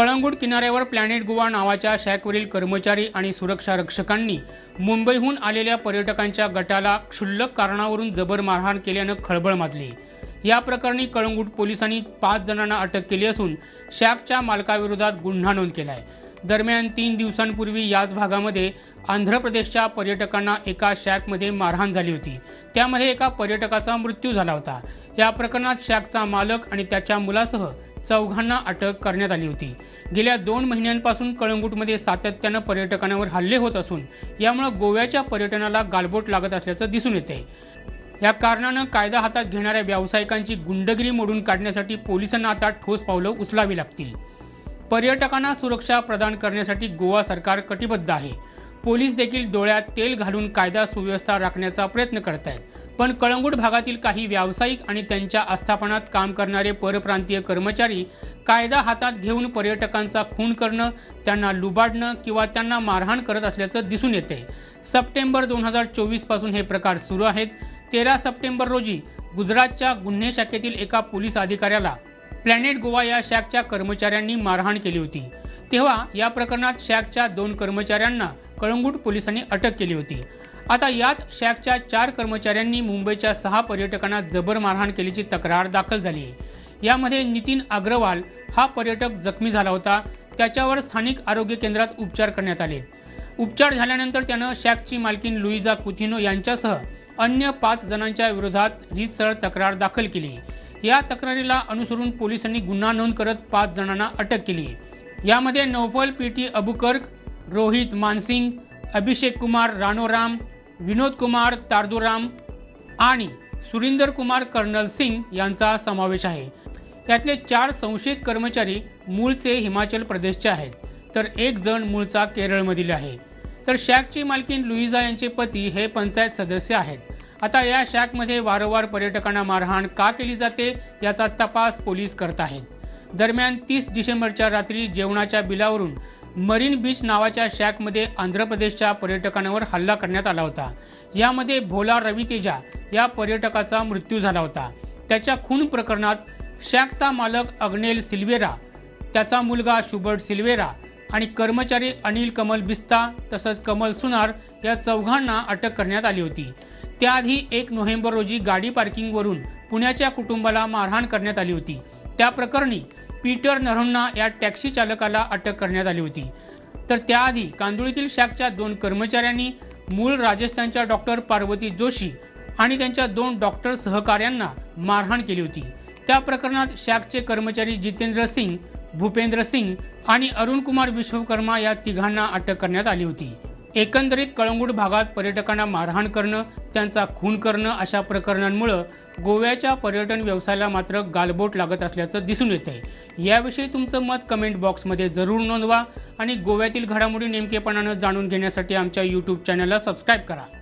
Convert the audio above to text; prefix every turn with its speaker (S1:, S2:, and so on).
S1: कळंगूट किनाऱ्यावर प्लॅनेट गोवा नावाच्या शॅकवरील कर्मचारी आणि सुरक्षा रक्षकांनी मुंबईहून आलेल्या पर्यटकांच्या गटाला क्षुल्लक कारणावरून जबर मारहाण केल्यानं खळबळ माजली. या प्रकरणी कळंगूट पोलिसांनी पाच जणांना अटक केली असून शॅकच्या मालकाविरोधात गुन्हा नोंद केला आहे दरम्यान तीन दिवसांपूर्वी याच भागामध्ये आंध्र प्रदेशच्या पर्यटकांना एका शॅकमध्ये मारहाण झाली होती. त्यामध्ये एका पर्यटकाचा मृत्यू झाला होता. या प्रकरणात शॅकचा मालक आणि त्याच्या मुलासह चौघांना अटक करण्यात आली होती. गेल्या दोन महिन्यांपासून कळंगूटमध्ये सातत्यानं पर्यटकांवर हल्ले होत असून यामुळे गोव्याच्या पर्यटनाला गालबोट लागत असल्याचं दिसून येते या कारणानं कायदा हातात घेणाऱ्या व्यावसायिकांची गुंडगिरी मोडून काढण्यासाठी पोलिसांना आता ठोस पावलं उचलावी लागतील. पर्यटकांना सुरक्षा प्रदान करण्यासाठी गोवा सरकार कटिबद्ध आहे. पोलीस देखील डोळ्यात तेल घालून कायदा सुव्यवस्था राखण्याचा प्रयत्न करत आहेत पण कळंगूट भागातील काही व्यावसायिक आणि त्यांच्या आस्थापनात काम करणारे परप्रांतीय कर्मचारी कायदा हातात घेऊन पर्यटकांचा खून करणं त्यांना लुबाडणं किंवा त्यांना मारहाण करत असल्याचं दिसून येते. सप्टेंबर दोन हजार चोवीसपासून हे प्रकार सुरू आहेत. तेरा सप्टेंबर रोजी गुजरातच्या गुन्हे शाखेतील एका पोलीस अधिकाऱ्याला प्लॅनेट गोवा या शॅकच्या कर्मचाऱ्यांनी मारहाण केली होती. तेव्हा या प्रकरणात शॅकच्या दोन कर्मचाऱ्यांना कळंगूट पोलिसांनी अटक केली होती. आता याच शॅकच्या चार कर्मचाऱ्यांनी मुंबईच्या सहा पर्यटकांना जबर मारहाण केल्याची तक्रार दाखल झाली. आहे यामध्ये नितीन अग्रवाल हा पर्यटक जखमी झाला होता. त्याच्यावर स्थानिक आरोग्य केंद्रात उपचार करण्यात आले. उपचार झाल्यानंतर त्यानं शॅकची मालकीन लुईजा कुथिनो यांच्यासह अन्य पाच जणांच्या विरोधात रीतसर तक्रार दाखल केली. या तक्रारीला अनुसरून पोलिसांनी गुन्हा नोंद करत पाच जणांना अटक केली. यामध्ये नौफल पी टी अबुकर्क रोहित मानसिंग अभिषेक कुमार रानोराम विनोद कुमार तारदुराम आणि सुरिंदर कुमार कर्नल सिंग यांचा समावेश आहे. यातले चार संशयित कर्मचारी मूळचे हिमाचल प्रदेशचे आहेत. तर एक जण मूळचा केरळमधील आहे. तर शॅकची मालकीन लुईजा यांचे पती हे पंचायत सदस्य आहेत. आता या शॅकमध्ये वारंवार पर्यटकांना मारहाण का केली जाते याचा तपास पोलीस करत आहेत. दरम्यान तीस डिसेंबरच्या रात्री जेवणाच्या बिलावरून मरीन बीच नावाच्या शॅकमध्ये आंध्र प्रदेशच्या पर्यटकांवर हल्ला करण्यात आला होता. यामध्ये भोला रवितेजा या पर्यटकाचा मृत्यू झाला होता. त्याच्या खून प्रकरणात शॅकचा मालक अग्नेल सिल्वेरा त्याचा मुलगा शुबर्ट सिल्वेरा आणि कर्मचारी अनिल कमल बिस्ता तसंच कमल सुनार या चौघांना अटक करण्यात आली होती. त्याआधी एक नोव्हेंबर रोजी गाडी पार्किंगवरून पुण्याच्या कुटुंबाला मारहाण करण्यात आली होती. त्या प्रकरणी पीटर नरोन्ना या टॅक्सी चालकाला अटक करण्यात आली होती. तर त्याआधी कांदुळीतील शॅकच्या दोन कर्मचाऱ्यांनी मूळ राजस्थानच्या डॉक्टर पार्वती जोशी आणि त्यांच्या दोन डॉक्टर सहकाऱ्यांना मारहाण केली होती. त्या प्रकरणात शॅकचे कर्मचारी जितेंद्र सिंग भूपेंद्र सिंग आणि अरुणकुमार विश्वकर्मा या तिघांना अटक करण्यात आली होती. एकंदरीत कळंगूट भागात पर्यटकांना मारहाण करणं त्यांचा खून करणं अशा प्रकरणांमुळं गोव्याच्या पर्यटन व्यवसायाला मात्र गालबोट लागत असल्याचं दिसून येत आहे याविषयी तुमचं मत कमेंट बॉक्समध्ये जरूर नोंदवा आणि गोव्यातील घडामोडी नेमकेपणानं जाणून घेण्यासाठी आमच्या यूट्यूब चॅनलला सबस्क्राईब करा.